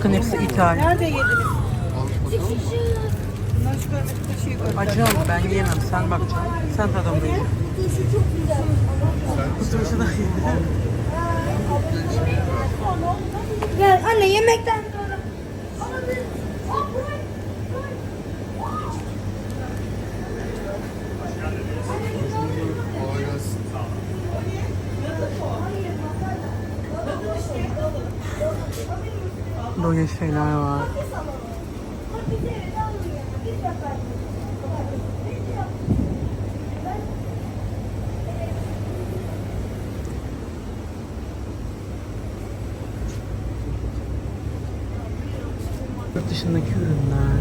Bakın hepsi ithal. Nerede yediniz? Acı ama ben yiyemem. Sen bakacaksın. Sen tadımlayacaksın. Dışı çok güzel. Turşu da Gel anne yemekten sonra. Böyle şeyler var. Yurt dışındaki ürünler.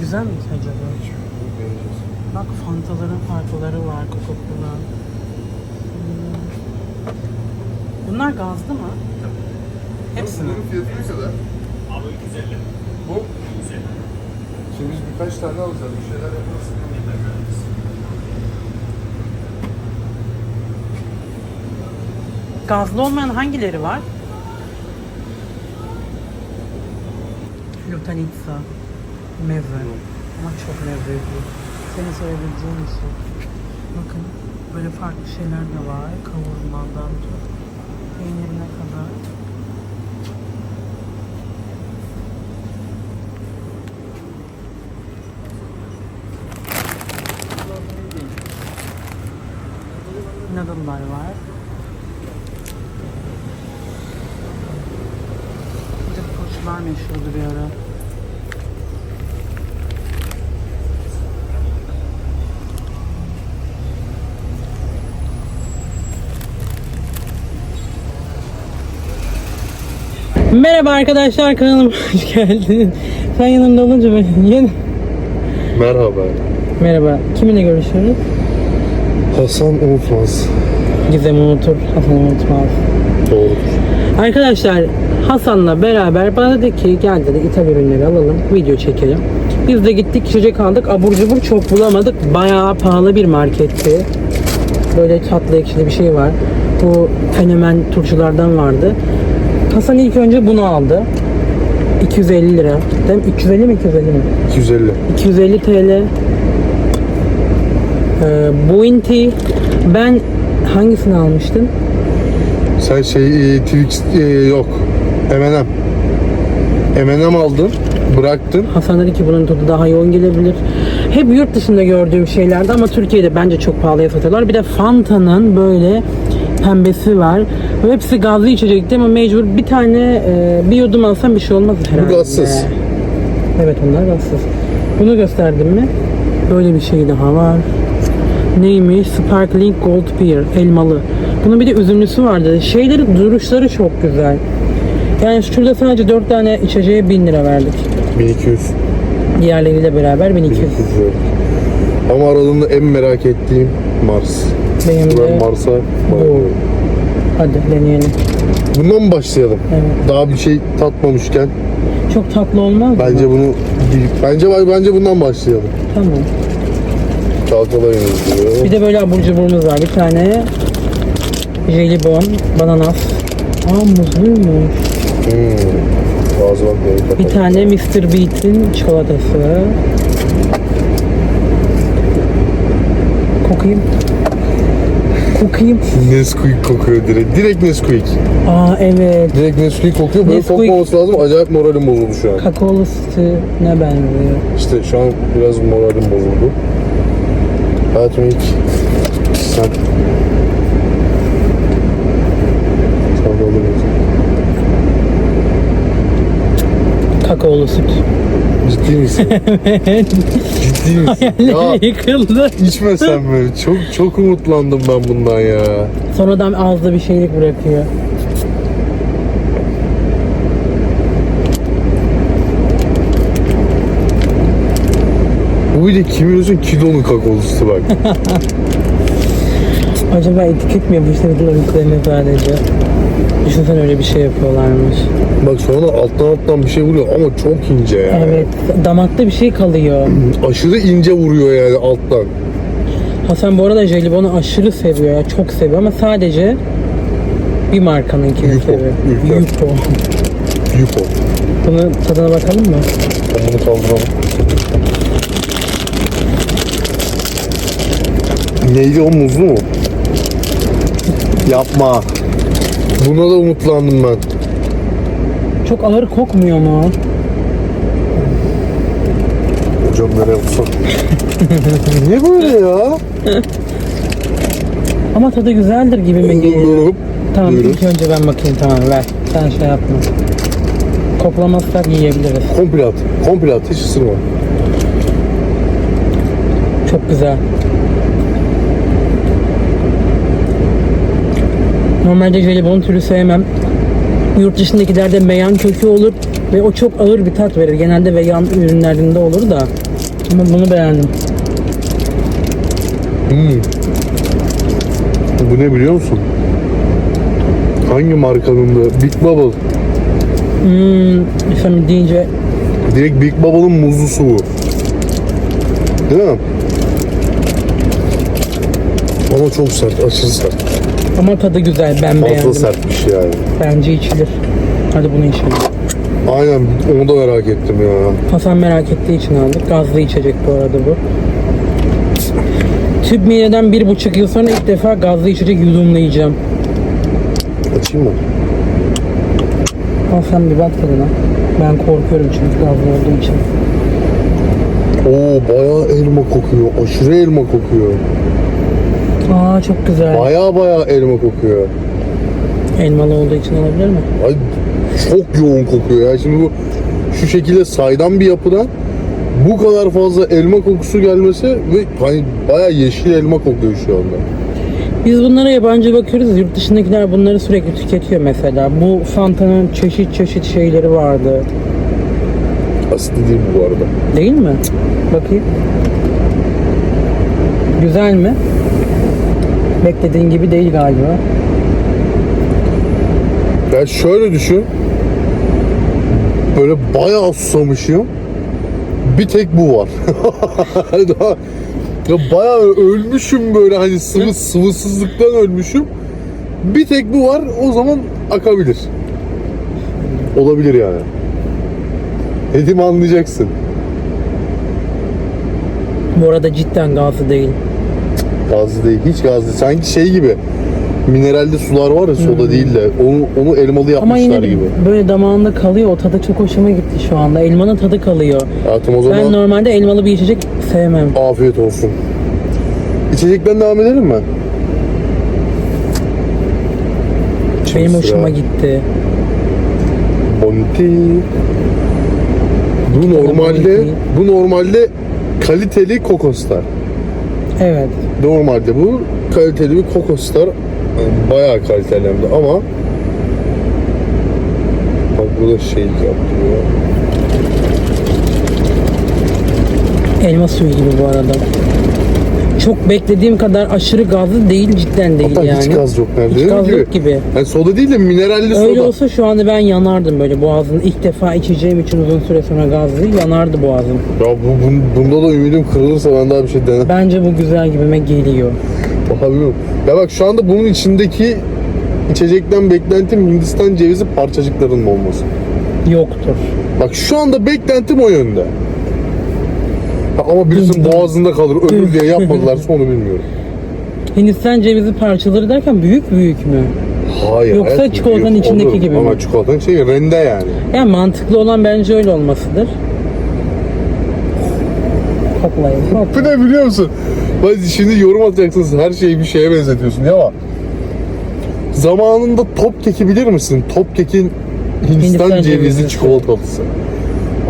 Güzel mi ki acaba? Bak Fanta'ların farklıları var, Coca-Cola. Hmm. Bunlar gazlı mı? Hepsi mi? Bunun fiyatı ne kadar? Abi 250. Bu? Şimdi biz birkaç tane alacağız. Bir şeyler yaparız. Gazlı olmayan hangileri var? Lutanitsa, meze. Ama çok lezzetli. Senin sevebileceğin bir şey. Bakın böyle farklı şeyler de var. Kavurmadan tut. Peynirine kadar. Noodle'lar var. Bir de poğaçalar meşhurdu bir ara. Merhaba arkadaşlar kanalıma hoş geldin. Sen yanımda olunca ben yeni... Merhaba. Merhaba. Kiminle görüşüyoruz? Hasan Unutmaz. Gizem unutur, Hasan unutmaz. Doğrudur. Arkadaşlar Hasan'la beraber bana dedi ki gel dedi ithal ürünleri alalım video çekelim. Biz de gittik içecek aldık abur cubur çok bulamadık bayağı pahalı bir marketti. Böyle tatlı ekşili bir şey var. Bu fenomen turşulardan vardı. Hasan ilk önce bunu aldı. 250 lira. Değil mi? 350 mi 250 mi? 250. 250 TL. Ee, Bounty. Ben hangisini almıştım? Sen şey e, Twix e, yok. M&M. M&M aldın. Bıraktın. Hasan dedi ki bunun tadı daha yoğun gelebilir. Hep yurt dışında gördüğüm şeylerdi ama Türkiye'de bence çok pahalıya satıyorlar. Bir de Fanta'nın böyle pembesi var. Ve hepsi gazlı içecekti ama mecbur bir tane e, bir yudum alsam bir şey olmaz herhalde. gazsız. Evet onlar gazsız. Bunu gösterdim mi? Böyle bir şey daha var. Neymiş? Sparkling Gold Beer. Elmalı. Bunun bir de üzümlüsü vardı. Şeyleri, duruşları çok güzel. Yani şurada sadece 4 tane içeceğe 1000 lira verdik. 1200. Diğerleriyle beraber 1200. 1200 lira. Ama aralarında en merak ettiğim Mars. Benim Ben de Mars'a bayılıyorum. Hadi deneyelim. Bundan mı başlayalım? Evet. Daha bir şey tatmamışken Çok tatlı olmaz mı? bence bunu bence bence bundan başlayalım. Tamam. Çalkalayınız diyor. Bir de böyle abur cuburumuz var. Bir tane jelibon, bananas. Aa muzluymuş. Hmm. Ağzıma koyayım. Bir tane Mr. Beat'in çikolatası. Kokayım. Kokayım. Nesquik kokuyor direkt. Direkt Nesquik. Aa evet. Direkt Nesquik kokuyor. Böyle Nesquik. kokmaması lazım. Acayip moralim bozuldu şu an. Kakaolu sütüne benziyor. İşte şu an biraz moralim bozuldu. Hayatım ilk sen sen de musun? Kakaolu süt. Ciddi misin? Ciddi misin? ya Hayalleri yıkıldı. içmesem mi? Çok çok umutlandım ben bundan ya. Sonradan ağızda bir şeylik bırakıyor. Bu bir de kim biliyorsun kilonun kakaolusu bak. Acaba etiket mi yapıştırdılar üzerine sadece? Düşünsen öyle bir şey yapıyorlarmış. bak sonra alttan alttan bir şey vuruyor ama çok ince ya. Evet, damakta bir şey kalıyor. Aşırı ince vuruyor yani alttan. Hasan bu arada jelibonu aşırı seviyor ya, çok seviyor ama sadece Bir markanınki bir Yuko, kere. Yuko. Yuko. Yuko. Bunu tadına bakalım mı? Bunu kaldıralım. Neydi o muzlu mu? Yapma. Buna da umutlandım ben. Çok ağır kokmuyor mu? Hocam nereye vursak? Niye böyle ya? Ama tadı güzeldir gibi mi geliyor? Tamam Buyurun. ilk önce ben bakayım tamam ver. Sen şey yapma. Koklamazsak yiyebiliriz. Komple at. Komple at. Hiç ısırma. Çok güzel. Normalde jelibon türü sevmem. Yurt dışındakilerde beyan kökü olur ve o çok ağır bir tat verir. Genelde vegan ürünlerinde olur da. Ama bunu beğendim. Hmm. Bu ne biliyor musun? Hangi markanın da? Big Bubble. Hmm, sen deyince Direkt Big Bubble'ın muzlusu bu. Değil mi? Ama çok sert, aşırı sert. Ama tadı güzel ben Fazla beğendim. sertmiş yani. Bence içilir. Hadi bunu içelim. Aynen onu da merak ettim ya. Hasan merak ettiği için aldık. Gazlı içecek bu arada bu. Tüp mideden bir buçuk yıl sonra ilk defa gazlı içecek yudumlayacağım. Açayım mı? Al sen bir bak tadına. Ben korkuyorum çünkü gazlı olduğu için. Oo bayağı elma kokuyor. Aşırı elma kokuyor. Aa çok güzel. Bayağı bayağı elma kokuyor. Elmalı olduğu için olabilir mi? Ay çok yoğun kokuyor ya. Şimdi bu şu şekilde saydam bir yapıdan bu kadar fazla elma kokusu gelmesi ve hani bayağı yeşil elma kokuyor şu anda. Biz bunlara yabancı bakıyoruz. Yurt dışındakiler bunları sürekli tüketiyor mesela. Bu Fanta'nın çeşit çeşit şeyleri vardı. Asitli değil bu bu arada. Değil mi? Bakayım. Güzel mi? Beklediğin gibi değil galiba. Ya şöyle düşün. Böyle bayağı susamışım. Bir tek bu var. Daha, ya bayağı ölmüşüm böyle hani sıvı sıvısızlıktan ölmüşüm. Bir tek bu var. O zaman akabilir. Olabilir yani. Dedim anlayacaksın. Bu arada cidden gazlı değil. Gazlı değil. Hiç gazlı. Sanki şey gibi. Mineralde sular var ya soda değil de onu onu elmalı Ama yapmışlar yine de gibi. böyle damağında kalıyor. O tadı çok hoşuma gitti şu anda. Elmanın tadı kalıyor. Hayatım o zaman Ben normalde elmalı bir içecek sevmem. afiyet olsun. İçecekten devam edelim mi? Şimdi Benim sıra hoşuma gitti. Bonti. Bu normalde bu normalde kaliteli kokoslar. Evet. Normalde bu kaliteli bir kokoslar. Bayağı kaliteli hem de ama bak burada şey yaptırıyor. Elma suyu gibi bu arada. Çok beklediğim kadar aşırı gazlı değil cidden değil Hatta yani. hiç gaz yok nerede? Hiç gaz yok gibi. Yani soda değil de mineralli Öyle soda. olsa şu anda ben yanardım böyle boğazın. ilk defa içeceğim için uzun süre sonra gazlı yanardı boğazım. Ya bu, bun- bunda da ümidim kırılırsa ben daha bir şey denemem. Bence bu güzel gibime geliyor. Daha bilmiyorum. Ya bak şu anda bunun içindeki içecekten beklentim Hindistan cevizi parçacıklarının olması. Yoktur. Bak şu anda beklentim o yönde. Ama birisinin boğazında kalır ölür diye yapmadılarsa onu bilmiyorum. Hindistan cevizi parçaları derken büyük büyük mü? Hayır. Yoksa hayatım, çikolatanın yok, içindeki olur. gibi mi? Ama çikolatanın şeyi rende yani. Yani mantıklı olan bence öyle olmasıdır. Koklayın. Bu ne biliyor musun? Bak şimdi yorum atacaksınız her şeyi bir şeye benzetiyorsun ya ama zamanında top keki bilir misin? Top kekin Hindistan, Hindistan cevizi çikolatalısı.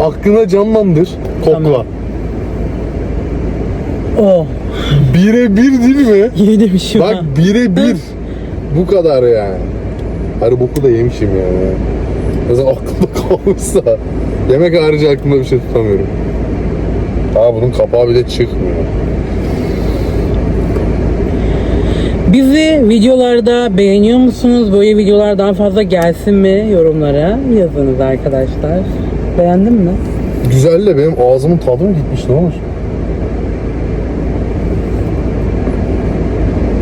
Aklına canlandır, kokla. Tamam. Oh. Bire bir değil mi? Yedim şu Bak an. bire bir. Bu kadar yani. Her boku da yemişim yani. Mesela aklımda kalmışsa. Yemek harici aklımda bir şey tutamıyorum. Aa bunun kapağı bile çıkmıyor. Bizi videolarda beğeniyor musunuz? Böyle videolar daha fazla gelsin mi? Yorumlara yazınız arkadaşlar. Beğendin mi? Güzel de benim ağzımın tadı mı gitmiş ne olur?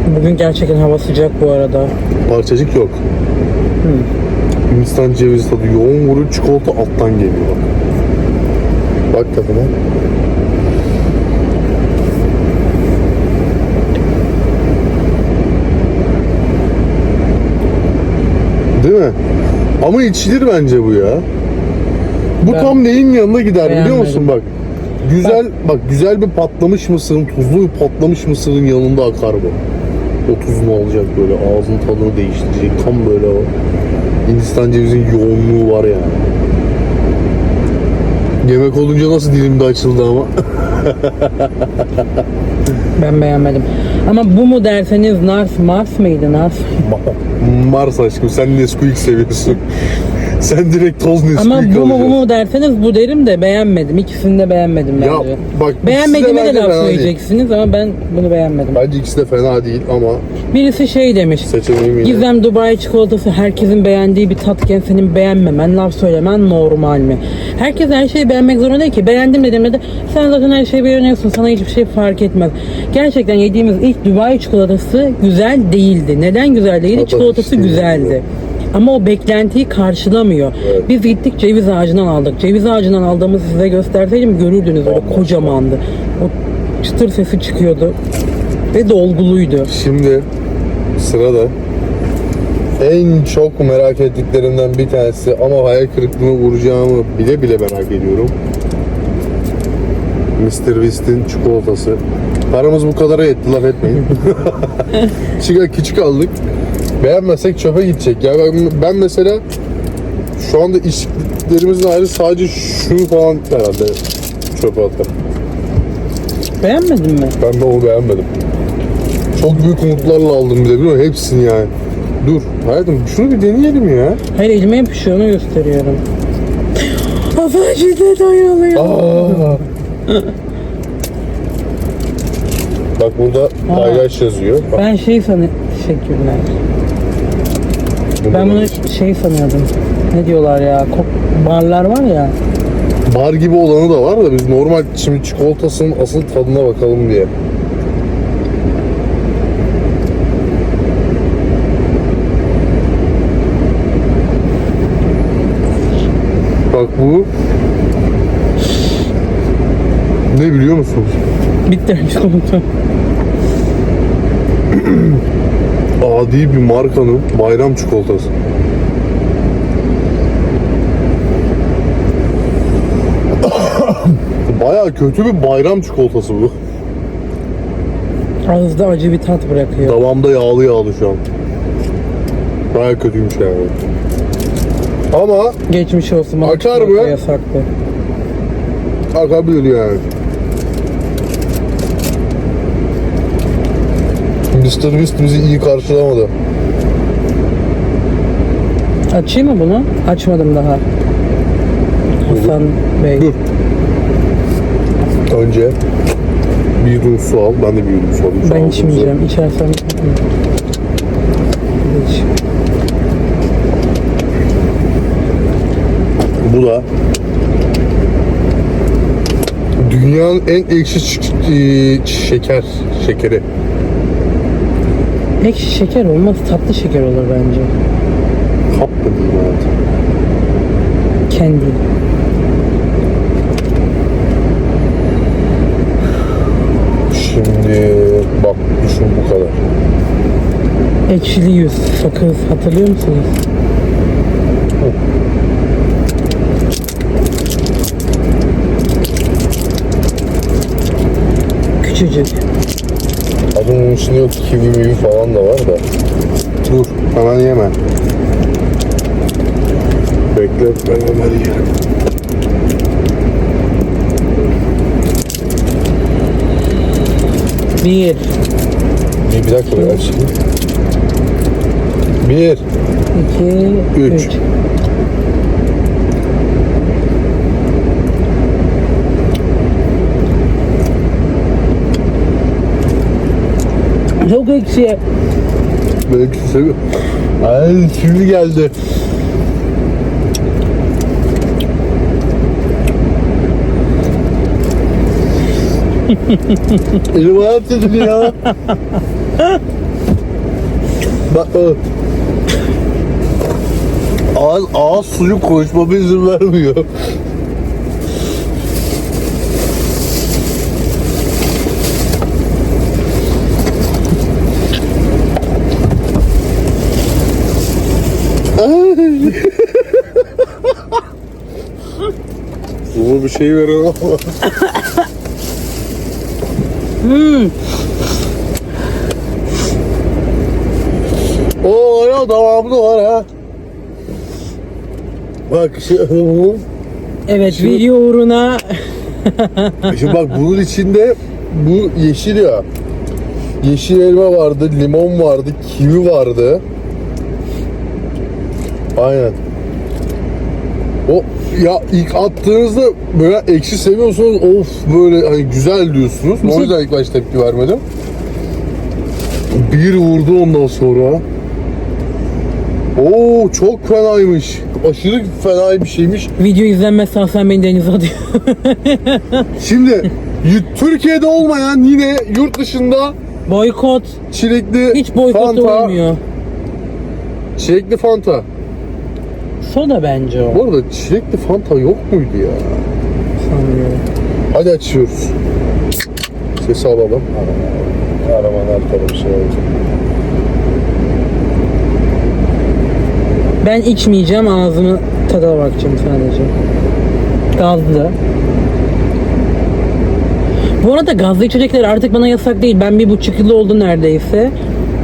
Bu Bugün gerçekten hava sıcak bu arada. Parçacık yok. Hindistan cevizi tadı yoğun vuruyor. Çikolata alttan geliyor bak. Bak tadına. Değil mi? Ama içilir bence bu ya. Bu Ben tam neyin yanına gider biliyor musun bak. Güzel bak güzel bir patlamış mısırın, tuzlu bir patlamış mısırın yanında akar bu. O tuzunu alacak böyle ağzın tadını değiştirecek. Tam böyle o Hindistan cevizinin yoğunluğu var yani. Yemek olunca nasıl dilimde açıldı ama. Ben beğenmedim. Ama bu mu derseniz Nars, Mars mıydı Nars? Mars aşkım sen Nesquik seviyorsun. sen direkt toz Nesquik Ama bu mu bu mu derseniz bu derim de beğenmedim. İkisini de beğenmedim Ya bence. bak ikisi Beğenmediğime de laf söyleyeceksiniz ama ben bunu beğenmedim. Bence ikisi de fena değil ama Birisi şey demiş. seçeneğim yine. Gizem Dubai çikolatası herkesin beğendiği bir tatken senin beğenmemen, laf söylemen normal mi? Herkes her şeyi beğenmek zorunda değil ki. Beğendim dediğimde de sen zaten her şeyi beğeniyorsun. Sana hiçbir şey fark etmez. Gerçekten yediğimiz ilk Dubai çikolatası güzel değildi. Neden güzel değildi? Çikolatası işte güzeldi. Ama o beklentiyi karşılamıyor. Evet. Biz gittik ceviz ağacından aldık. Ceviz ağacından aldığımızı size gösterseydim görürdünüz Bambaşka. kocamandı. O çıtır sesi çıkıyordu. Ve dolguluydu. Şimdi sırada en çok merak ettiklerimden bir tanesi ama hayal kırıklığına uğrayacağımı bile bile merak ediyorum. Mr. Beast'in çikolatası. Paramız bu kadara yetti laf etmeyin. Çıkar küçük aldık. Beğenmezsek çöpe gidecek. Ya ben, ben mesela şu anda içtiklerimizin ayrı sadece şunu falan herhalde çöpe atarım. Beğenmedin mi? Ben de onu beğenmedim. Çok büyük umutlarla aldım bir de biliyor musun? Hepsini yani. Dur hayatım şunu bir deneyelim ya. Hayır elime yapışıyor onu gösteriyorum. Hasan şiddet ayrılıyor. Bak burada paylaş yazıyor. Bak, Ben şey sanıyorum. Teşekkürler. Ben bunu şey sanıyordum. Ne diyorlar ya? Kok barlar var ya. Bar gibi olanı da var da biz normal şimdi çikolatasının asıl tadına bakalım diye. Bak bu ne biliyor musunuz? Bitter çikolata. Adi bir markanın bayram çikolatası. Baya kötü bir bayram çikolatası bu. Ağızda acı bir tat bırakıyor. Davamda yağlı yağlı şu an. Baya kötüymüş yani. Ama Geçmiş olsun. çikolata mı? Yasaktı. akabilir yani. Mr. Beast bizi iyi karşılamadı. Açayım mı bunu? Açmadım daha. Hasan Bey. Dur. Önce bir yudum su al. Ben de bir yudum su alayım. Şu Ben içmeyeceğim. İçersem... Geç. Bu da dünyanın en ekşi şeker şekeri. Ekşi şeker olmaz. Tatlı şeker olur bence. Kap mı diyeyim hayatım? Kendi. Şimdi bak düşün bu kadar. Ekşili yüz. Sakız. Hatırlıyor musunuz? Küçücük. Adının içinde yok kivi mivi falan da var da. Dur hemen yeme. Bekle ben hemen yerim. Bir, Bir, bir dakika bir açayım. Bir. iki, Üç. üç. Çok ekşi. Belki seviyorum. Ay şimdi geldi. Elim ayağım titriyor ya. Bak o. Ağız, ağız suyu konuşmama izin vermiyor. Buna bir şey verin ama. Hmm. Oo ya devamlı var ha. Bak şey, Evet Şimdi- video uğruna şimdi bak bunun içinde bu yeşil ya. Yeşil elma vardı, limon vardı, kivi vardı. Aynen. O ya ilk attığınızda böyle ekşi seviyorsunuz of böyle hani güzel diyorsunuz. O yüzden ilk başta tepki vermedim. Bir vurdu ondan sonra. Oo çok fenaymış. Aşırı fena bir şeymiş. video izlenmezse Hasan beni denize atıyor. Şimdi y- Türkiye'de olmayan yine yurt dışında Boykot. çilekli Hiç boykot Fanta. olmuyor. Çilekli Fanta. Soda bence o. Bu arada çilekli Fanta yok muydu ya? Sanmıyorum. Hadi açıyoruz. Sesi alalım. Araman arkada bir şey olacak. Ben içmeyeceğim ağzımı tada bakacağım sadece. Gazlı. Bu arada gazlı içecekler artık bana yasak değil. Ben bir buçuk yıl oldu neredeyse.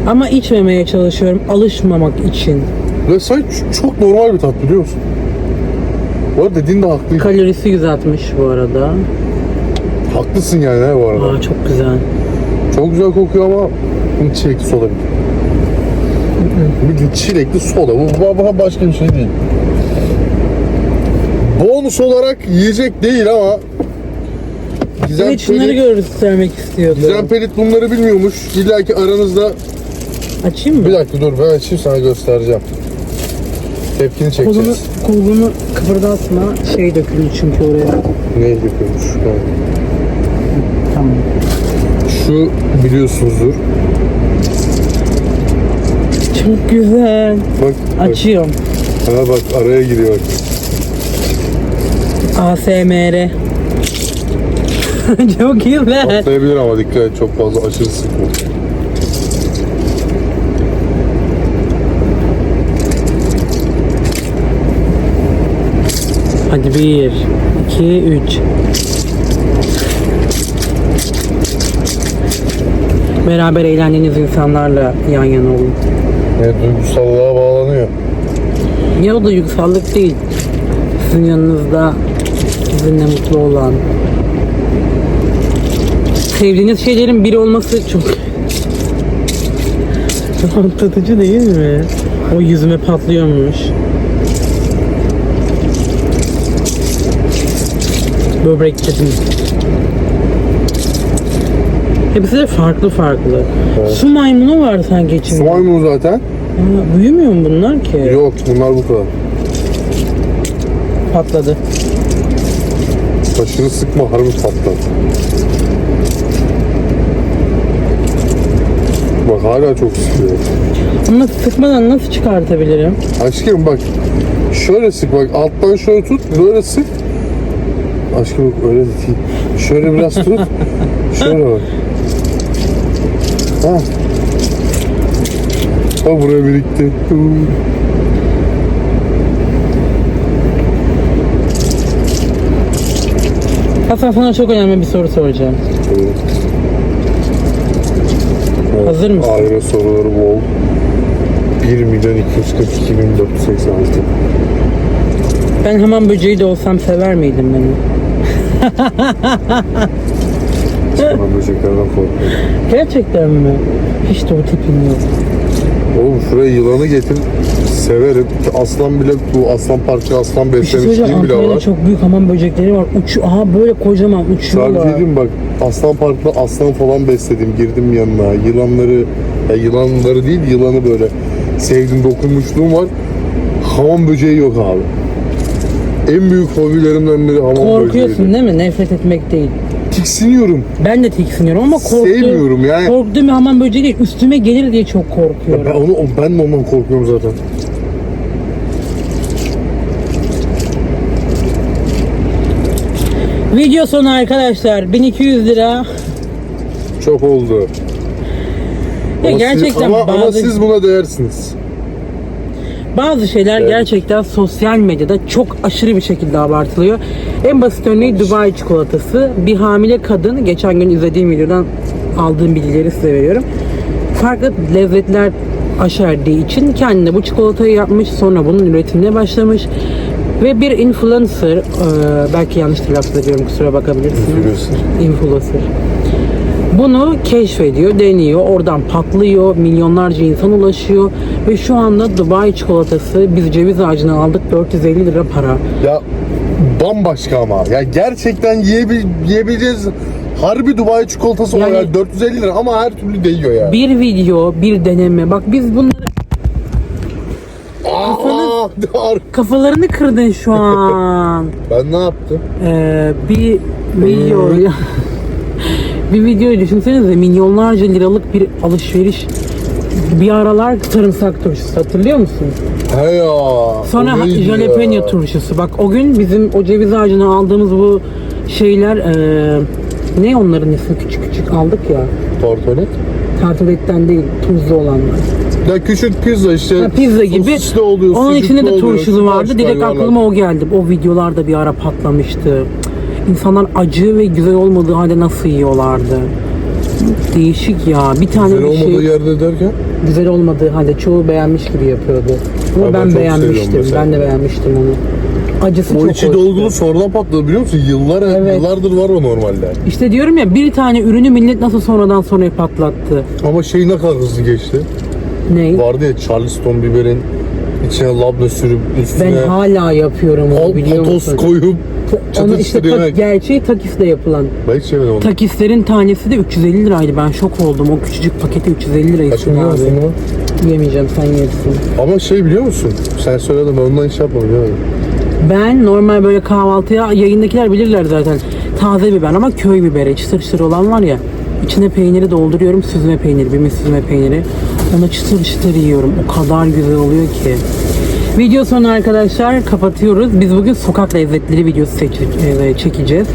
Ama içmemeye çalışıyorum alışmamak için. Ç- çok normal bir tat biliyor musun? Bu arada dediğin de haklı. Kalorisi 160 bu arada. Haklısın yani he bu arada. Aa çok güzel. Çok güzel kokuyor ama bu çilekli soda bir. Bir çilekli soda. Bu başka bir şey değil. Bonus olarak yiyecek değil ama Gizem Evet şunları göstermek istiyordum. Gizem Pelit bunları bilmiyormuş. İlla ki aranızda Açayım mı? bir dakika dur ben açayım sana göstereceğim. Tepkini Kolunu, çekeceğiz. kolunu kıpırdatma. Şey döküldü çünkü oraya. Ne yapıyormuş? Ha. Tamam. Şu biliyorsunuzdur. Çok güzel. Bak, bak. Açıyorum. Ha bak araya giriyor. ASMR. Çok güzel. Patlayabilir ama dikkat et çok fazla aşırı sıkma. Hadi bir, iki, üç. Beraber eğlendiğiniz insanlarla yan yana olun. Evet duygusallığa bağlanıyor. Ya o da yüksallık değil. Sizin yanınızda sizinle mutlu olan. Sevdiğiniz şeylerin biri olması çok rahatlatıcı değil mi? O yüzüme patlıyormuş. Böbrek dedim. Hepsi de farklı farklı. Evet. Su maymunu var sanki içinde. Su maymunu zaten. Aa, büyümüyor mu bunlar ki? Yok bunlar bu kadar. Patladı. Aşırı sıkma harbi patlar. Bak hala çok sıkıyor. Ama sıkmadan nasıl çıkartabilirim? Aşkım bak şöyle sık bak alttan şöyle tut böyle sık. Aşkım öyle de değil. Şöyle biraz tut. şöyle bak. Ha. Ha buraya birikti. Hasan sana çok önemli bir soru soracağım. Hazır mısın? Aile soruları bol. 1 milyon 242 bin 486. Ben hamam böceği de olsam sever miydin beni? Ben böceklerden korkuyorum. Gerçekten mi? Hiç de o tipin yok. Oğlum şuraya yılanı getir. Severim. Aslan bile bu aslan parkı aslan Bir şey söyleyeceğim beslemişliğim bile Antalya'da var. çok büyük hamam böcekleri var. Uçuyor. Aha böyle kocaman uçuyorlar. şey diyeyim mi? bak aslan parkta aslan falan besledim. Girdim yanına. Yılanları ya yılanları değil yılanı böyle sevdim dokunmuşluğum var. Hamam böceği yok abi. En büyük hobilerimden biri hamam Korkuyorsun böceğiydi. değil mi? Nefret etmek değil. tiksiniyorum. Ben de tiksiniyorum ama korktuğum, Sevmiyorum yani. korktuğum hamam böceği değil, üstüme gelir diye çok Ben korkuyorum. onu ben de ondan korkuyorum zaten. Video sonu arkadaşlar 1200 lira. Çok oldu. Ya Ama gerçekten ama, ama bazı siz buna değersiniz. Bazı şeyler Evet. gerçekten sosyal medyada çok aşırı bir şekilde abartılıyor. En basit örneği Dubai çikolatası. Bir hamile kadın geçen gün izlediğim videodan aldığım bilgileri size veriyorum. Farklı lezzetler aşerdiği için kendine bu çikolatayı yapmış. Sonra bunun üretimine başlamış. Ve bir influencer, belki yanlış telaffuz ediyorum kusura bakabilirsiniz. Influencer. Influencer. Bunu keşfediyor, deniyor, oradan patlıyor, milyonlarca insan ulaşıyor ve şu anda Dubai çikolatası biz ceviz ağacına aldık 450 lira para. Ya bambaşka ama. Ya gerçekten yiyebil yiyebileceğiz. Harbi Dubai çikolatası Yani- yani, 450 lira ama her türlü değiyor yani. Bir video, bir deneme. Bak biz bunları Aa, kafalarını kırdın şu an. ben ne yaptım? Ee, bir video bir videoyu düşünsenize milyonlarca liralık bir alışveriş bir aralar sarımsak turşusu hatırlıyor musun? He ya. Sonra jalapeno ya? turşusu. Bak o gün bizim o ceviz ağacına aldığımız bu şeyler eee, ne onların ismi küçük küçük aldık ya. Tortolet. Tartaletten değil tuzlu olanlar. Ya küçük pizza işte. Ha, pizza gibi. Oluyor, Onun içinde de oluyor, turşusu vardı. Direkt aklıma o geldi. O videolarda bir ara patlamıştı. Cık, İnsanlar acı ve güzel olmadığı halde nasıl yiyorlardı? Değişik ya. Bir tane Güzel bir şey olmadığı yerde derken? güzel olmadığı halde çoğu beğenmiş gibi yapıyordu. Ama ben ben, çok beğenmiştim. seviyorum mesela. Ben de beğenmiştim onu. Acısı O çok içi hoştu. dolgulu sonradan patladı biliyor musun? Yıllar Evet. yıllardır var o normalde. İşte diyorum ya bir tane ürünü millet nasıl sonradan sonraya patlattı. Ama şey ne kadar hızlı geçti. Ne? Vardı ya Charleston biberin içine labne sürüp üstüne Ben hala yapıyorum onu biliyor patos musun? koyup Onu işte tak, yemek. gerçeği takisle yapılan. Ben hiç yemedim onu. Takislerin tanesi de 350 liraydı. Ben şok oldum. O küçücük paketi 350 liraydı Kaçını yiyor musun abi. bunu? Yemeyeceğim sen yersin. Ama şey biliyor musun? Sen söyledin ben ondan hiç yapmadım. Yani. Ben normal böyle kahvaltıya yayındakiler bilirler zaten. Taze biber ama köy biberi çıtır çıtır olan var ya. İçine peyniri dolduruyorum süzme peyniri, bir süzme peyniri. Onu çıtır çıtır yiyorum. O kadar güzel oluyor ki. Video sonu arkadaşlar kapatıyoruz. Biz bugün sokak lezzetleri videosu e, çekeceğiz.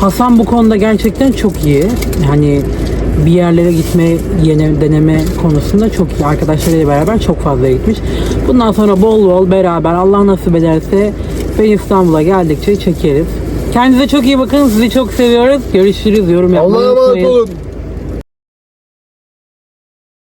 Hasan bu konuda gerçekten çok iyi. Hani bir yerlere gitme, yene, deneme konusunda çok iyi. Arkadaşlarıyla beraber çok fazla gitmiş. Bundan sonra bol bol beraber Allah nasip ederse ben İstanbul'a geldikçe çekeriz. Kendinize çok iyi bakın. Sizi çok seviyoruz. Görüşürüz. Yorum yapmayı Allah'a emanet unutmayın. olun.